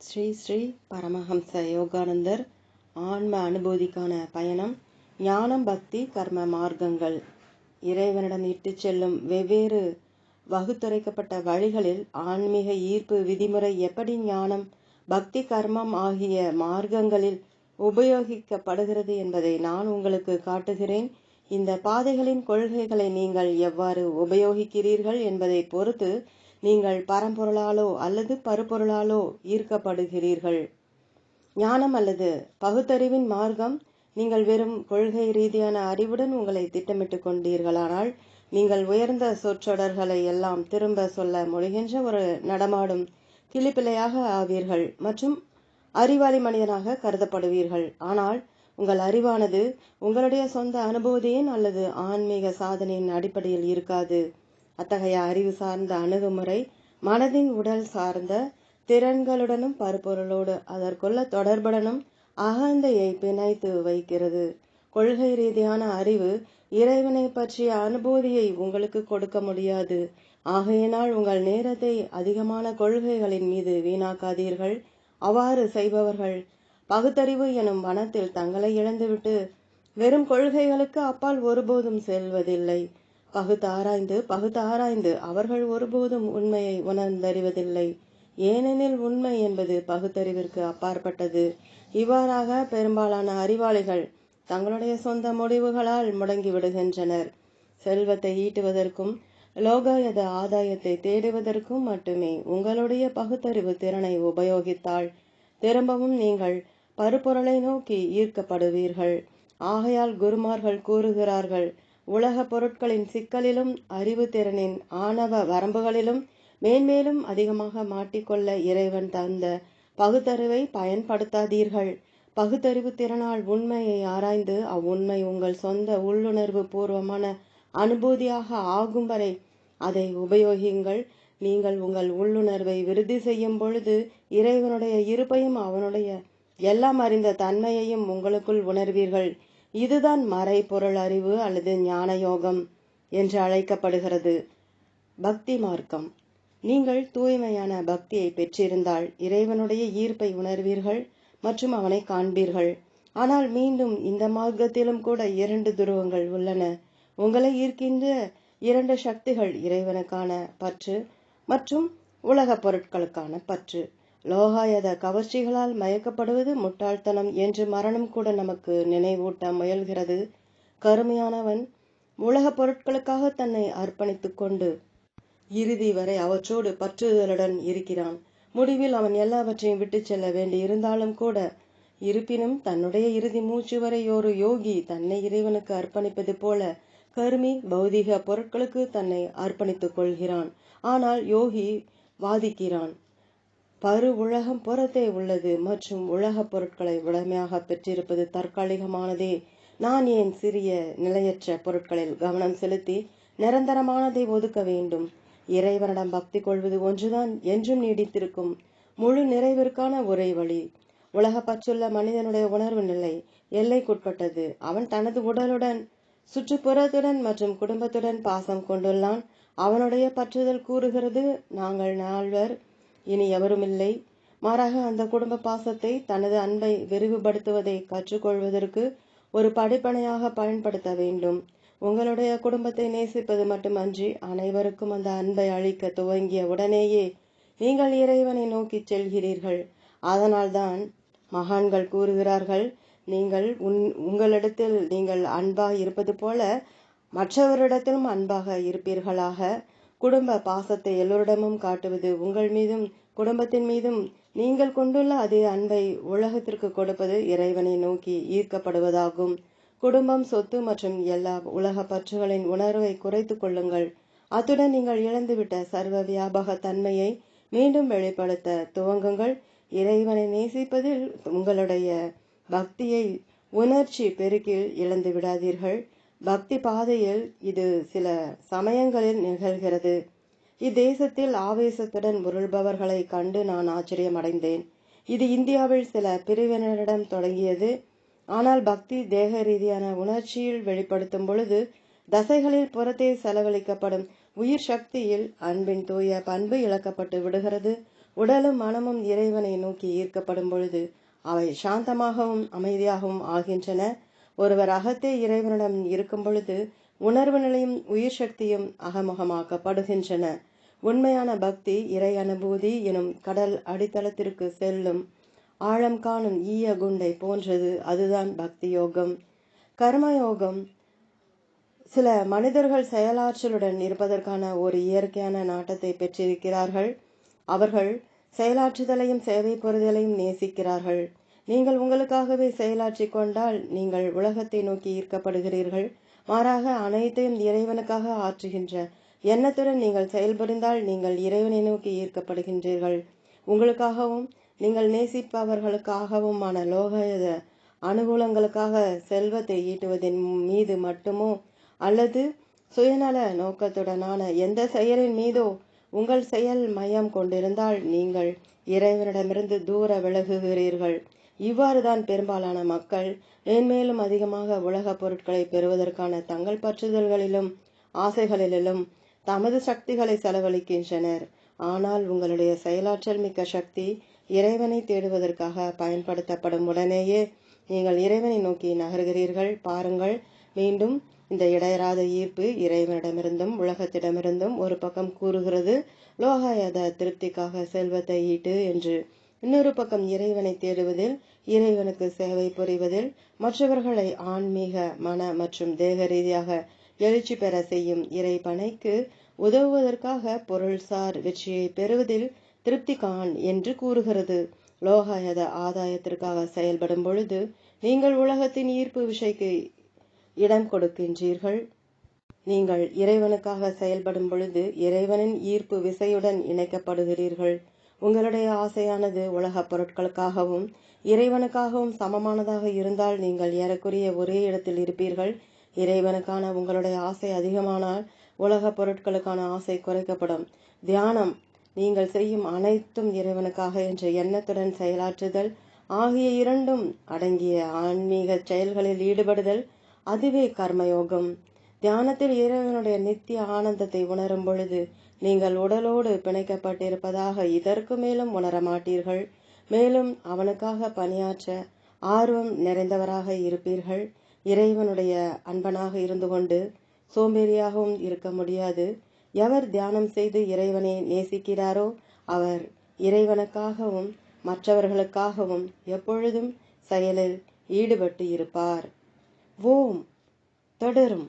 ஸ்ரீ ஸ்ரீ பரமஹம்ச யோகானந்தர் ஆன்ம அனுபூதிக்கான பயணம் ஞானம் பக்தி கர்ம மார்க்கங்கள். இறைவனிடம் இட்டு செல்லும் வெவ்வேறு வகுத்துரைக்கப்பட்ட வழிகளில் ஆன்மீக ஈர்ப்பு விதிமுறை எப்படி ஞானம் பக்தி கர்மம் ஆகிய மார்க்கங்களில் உபயோகிக்கப்படுகிறது என்பதை நான் உங்களுக்கு காட்டுகிறேன். இந்த பாதைகளின் கொள்கைகளை நீங்கள் எவ்வாறு உபயோகிக்கிறீர்கள் என்பதை பொறுத்து நீங்கள் பரம்பொருளாலோ அல்லது பருப்பொருளாலோ ஈர்க்கப்படுகிறீர்கள். ஞானம் அல்லது பகுத்தறிவின் மார்க்கம் நீங்கள் வெறும் கொள்கை ரீதியான அறிவுடன் உங்களை திட்டமிட்டு கொண்டீர்களானால் நீங்கள் உயர்ந்த சொற்றொடர்களை எல்லாம் திரும்ப சொல்ல முடிகின்ற ஒரு நடமாடும் கிளிப்பிள்ளையாக ஆவீர்கள் மற்றும் அறிவாளி மனிதனாக கருதப்படுவீர்கள். ஆனால் உங்கள் அறிவானது உங்களுடைய சொந்த அனுபூதியின் அல்லது ஆன்மீக சாதனையின் அடிப்படையில் இருக்காது. அத்தகைய அறிவு சார்ந்த அணுகுமுறை மனதின் உடல் சார்ந்த திறன்களுடனும் பருப்பொருளோடு அதற்குள்ள தொடர்புடனும் அகந்தையை பிணைத்து வைக்கிறது கொள்கை ரீதியான அறிவு இறைவனை பற்றிய அனுபூதியை உங்களுக்கு கொடுக்க முடியாது. ஆகையினால் உங்கள் நேரத்தை அதிகமான கொள்கைகளின் மீது வீணாக்காதீர்கள். அவ்வாறு செய்பவர்கள் பகுத்தறிவு எனும் வனத்தில் தங்களை இழந்துவிட்டு வெறும் கொள்கைகளுக்கு அப்பால் ஒருபோதும் செல்வதில்லை. பகுத்து ஆராய்ந்து பகுத்து ஆராய்ந்து அவர்கள் ஒருபோதும் உண்மையை உணர்ந்தறிவதில்லை. ஏனெனில் உண்மை என்பது பகுத்தறிவிற்கு அப்பாற்பட்டது. இவ்வாறாக பெரும்பாலான அறிவாளிகள் தங்களுடைய சொந்த முடிவுகளால் முடங்கி விடுகின்றனர். செல்வத்தை ஈட்டுவதற்கும் லோகாயத ஆதாயத்தை தேடுவதற்கும் மட்டுமே உங்களுடைய பகுத்தறிவு திறனை உபயோகித்தால் திரும்பவும் நீங்கள் பருப்பொருளை நோக்கி ஈர்க்கப்படுவீர்கள். ஆகையால் குருமார்கள் கூறுகிறார்கள் உலக பொருட்களின் சிக்கலிலும் அறிவு திறனின் ஆணவ வரம்புகளிலும் மேன்மேலும் அதிகமாக மாட்டிக்கொள்ள இறைவன் தந்த பகுத்தறிவை பயன்படுத்தாதீர்கள். பகுத்தறிவு திறனால் உண்மையை ஆராய்ந்து அவ்வுண்மை உங்கள் சொந்த உள்ளுணர்வு பூர்வமான அனுபூதியாக ஆகும் வரை அதை உபயோகிங்கள் நீங்கள் உங்கள் உள்ளுணர்வை விருத்தி செய்யும் பொழுது இறைவனுடைய இருப்பையும் அவனுடைய எல்லாம் அறிந்த தன்மையையும் உங்களுக்குள் உணர்வீர்கள். இதுதான் மறைபொருள் அறிவு அல்லது ஞான யோகம் என்று அழைக்கப்படுகிறது. பக்தி மார்க்கம். நீங்கள் தூய்மையான பக்தியை பெற்றிருந்தால் இறைவனுடைய ஈர்ப்பை உணர்வீர்கள் மற்றும் அவனை காண்பீர்கள். ஆனால் மீண்டும் இந்த மார்க்கத்திலும் கூட இரண்டு துருவங்கள் உள்ளன. உங்களை ஈர்க்கின்ற இரண்டு சக்திகள் இறைவனுக்கான பற்று மற்றும் உலக பொருட்களுக்கான பற்று. லோகாயத கவர்ச்சிகளால் மயக்கப்படுவது முட்டாள்தனம் என்று மரணம் கூட நமக்கு நினைவூட்ட முயல்கிறது. கருமையானவன் உலகப் பொருட்களுக்காக தன்னை அர்ப்பணித்துக் கொண்டு இறுதி வரை அவற்றோடு பற்றுதலுடன் இருக்கிறான். முடிவில் அவன் எல்லாவற்றையும் விட்டுச் செல்ல வேண்டி இருந்தாலும் கூட இருப்பினும் தன்னுடைய இறுதி மூச்சு வரை ஒரு யோகி தன்னை இறைவனுக்கு அர்ப்பணிப்பது போல கருமி பௌதிக பொருட்களுக்கு தன்னை அர்ப்பணித்துக் கொள்கிறான். ஆனால் யோகி வாதிக்கிறான். பரு உலகம் புறத்தே உள்ளது. மற்றும் உலக பொருட்களை உடமையாக பெற்றிருப்பது தற்காலிகமானதே. நான் ஏன் சிறிய நிலையற்ற பொருட்களில் கவனம் செலுத்தி நிரந்தரமானதை ஒதுக்க வேண்டும்? இறைவனிடம் பக்தி கொள்வது ஒன்றுதான் என்றும் நீடித்திருக்கும் முழு நிறைவிற்கான ஒரே வழி. உலக பற்றுள்ள மனிதனுடைய உணர்வு நிலை எல்லைக்குட்பட்டது. அவன் தனது உடலுடன் சுற்றுப்புறத்துடன் மற்றும் குடும்பத்துடன் பாசம் கொண்டுள்ளான். அவனுடைய பற்றுதல் கூறுகிறது நாங்கள் நால்வர் இனி எவருமில்லை. மாறாக அந்த குடும்ப பாசத்தை தனது அன்பை விரிவுபடுத்துவதை கற்றுக்கொள்வதற்கு ஒரு படிப்பனையாக பயன்படுத்த வேண்டும். உங்களுடைய குடும்பத்தை நேசிப்பது மட்டுமன்றி அனைவருக்கும் அந்த அன்பை அளிக்க துவங்கிய உடனேயே நீங்கள் இறைவனை நோக்கி செல்கிறீர்கள். அதனால்தான் மகான்கள் கூறுகிறார்கள் நீங்கள் உன் உங்களிடத்தில் நீங்கள் அன்பாக இருப்பது போல மற்றவரிடத்திலும் அன்பாக இருப்பீர்களாக. குடும்ப பாசத்தை எல்லோரிடமும் காட்டுவது உங்கள் மீதும் குடும்பத்தின் மீதும். நீங்கள் கொண்டுள்ள அதே அன்பை உலகத்திற்கு கொடுப்பது இறைவனை நோக்கி ஈர்க்கப்படுவதாகும். குடும்பம் சொத்து மற்றும் எல்லா உலக பற்றுகளின் உணர்வை குறைத்து கொள்ளுங்கள். அத்துடன் நீங்கள் இழந்துவிட்ட சர்வ வியாபக தன்மையை மீண்டும் வெளிப்படுத்த துவங்குங்கள். இறைவனை நேசிப்பதில் உங்களுடைய பக்தியை உணர்ச்சி பெருக்கில் இழந்து விடாதீர்கள் பக்தி பாதையில் இது சில சமயங்களில் நிகழ்கிறது. இத்தேசத்தில் ஆவேசத்துடன் உருள்பவர்களை கண்டு நான் ஆச்சரியமடைந்தேன். இது இந்தியாவில் சில பிரிவினரிடம் தொடங்கியது. ஆனால் பக்தி தேக ரீதியான உணர்ச்சியில் வெளிப்படுத்தும் பொழுது தசைகளில் புறத்தே செலவழிக்கப்படும் உயிர் சக்தியில் அன்பின் தூய பண்பு இழக்கப்பட்டு விடுகிறது. உடலும் மனமும் இறைவனை நோக்கி ஈர்க்கப்படும் பொழுது அவை சாந்தமாகவும் அமைதியாகவும் ஆகின்றன. ஒருவர் அகத்தே இறைவனிடம் இருக்கும் பொழுது உணர்வு நிலையும் உயிர் சக்தியும் அகமுகமாக்கப்படுகின்றன. உண்மையான பக்தி இறை அனுபூதி எனும் கடல் அடித்தளத்திற்கு செல்லும் ஆழம் காணும் ஈய குண்டை போன்றது. அதுதான் பக்தி யோகம் கர்மயோகம். சில மனிதர்கள் செயலாற்றலுடன் இருப்பதற்கான ஒரு இயற்கையான நாட்டத்தை பெற்றிருக்கிறார்கள். அவர்கள் செயலாற்றுதலையும் சேவை பொறுதலையும் நேசிக்கிறார்கள். நீங்கள் உங்களுக்காகவே செயலாற்றி கொண்டால் நீங்கள் உலகத்தை நோக்கி ஈர்க்கப்படுகிறீர்கள். மாறாக அனைத்தையும் இறைவனுக்காக ஆற்றுகின்ற எண்ணத்துடன் நீங்கள் செயல்புரிந்தால் நீங்கள் இறைவனை நோக்கி ஈர்க்கப்படுகின்றீர்கள். உங்களுக்காகவும் நீங்கள் நேசிப்பவர்களுக்காகவுமான லோக அனுகூலங்களுக்காக செல்வத்தை ஈட்டுவதன் மீது மட்டுமோ அல்லது சுயநல நோக்கத்துடனான எந்த செயலின் மீதோ உங்கள் செயல் மையம் கொண்டிருந்தால் நீங்கள் இறைவனிடமிருந்து தூர விலகுகிறீர்கள். இவ்வாறுதான் பெரும்பாலான மக்கள் மேன்மேலும் அதிகமாக உலகப் பொருட்களை பெறுவதற்கான தங்கள் பற்றுதல்களிலும் ஆசைகளிலும் தமது சக்திகளை செலவழிக்கின்றனர். ஆனால் உங்களுடைய செயலாற்றல் மிக்க சக்தி இறைவனை தேடுவதற்காக பயன்படுத்தப்படும் உடனேயே நீங்கள் இறைவனை நோக்கி நகர்கிறீர்கள். பாருங்கள் மீண்டும் இந்த இடையராத ஈர்ப்பு இறைவனிடமிருந்தும் உலகத்திடமிருந்தும் ஒரு பக்கம் கூறுகிறது. லோகாயத திருப்திக்காக செல்வத்தை ஈட்டு என்று இன்னொரு பக்கம் இறைவனை தேடுவதில் இறைவனுக்கு சேவை புரிவதில் மற்றவர்களை ஆன்மீக மன மற்றும் தேக ரீதியாக எழுச்சி பெற செய்யும் இறைபனைக்கு உதவுவதற்காக பொருள்சார் வெற்றியை பெறுவதில் திருப்தி காண் என்று கூறுகிறது. லோகாயத ஆதாயத்திற்காக செயல்படும் பொழுது நீங்கள் உலகத்தின் ஈர்ப்பு விஷைக்கு இடம் கொடுக்கின்றீர்கள். நீங்கள் இறைவனுக்காக செயல்படும் பொழுது இறைவனின் ஈர்ப்பு விசையுடன் இணைக்கப்படுகிறீர்கள். உங்களுடைய ஆசையானது உலகப் பொருட்களுக்காகவும் இறைவனுக்காகவும் சமமானதாக இருந்தால் நீங்கள் ஏறக்குறைய ஒரே இடத்தில் இருப்பீர்கள். இறைவனுக்கான உங்களுடைய ஆசை அதிகமானால் உலகப் பொருட்களுக்கான ஆசை குறைக்கப்படும். தியானம் நீங்கள் செய்யும் அனைத்தும் இறைவனுக்காக என்ற எண்ணத்துடன் செயலாற்றுதல் ஆகிய இரண்டும் அடங்கிய ஆன்மீக செயல்களில் ஈடுபடுதல் அதுவே கர்மயோகம். தியானத்தில் இறைவனுடைய நித்திய ஆனந்தத்தை உணரும் பொழுது நீங்கள் உடலோடு பிணைக்கப்பட்டிருப்பதாக இதற்கு மேலும் உணர மாட்டீர்கள் மேலும் அவனுக்காக பணியாற்ற ஆர்வம் நிறைந்தவராக இருப்பீர்கள். இறைவனுடைய அன்பனாக இருந்து கொண்டு சோம்பேறியாகவும் இருக்க முடியாது. எவர் தியானம் செய்து இறைவனை நேசிக்கிறாரோ அவர் இறைவனுக்காகவும் மற்றவர்களுக்காகவும் எப்பொழுதும் செயலில் ஈடுபட்டு இருப்பார். ஓம். தொடரும்.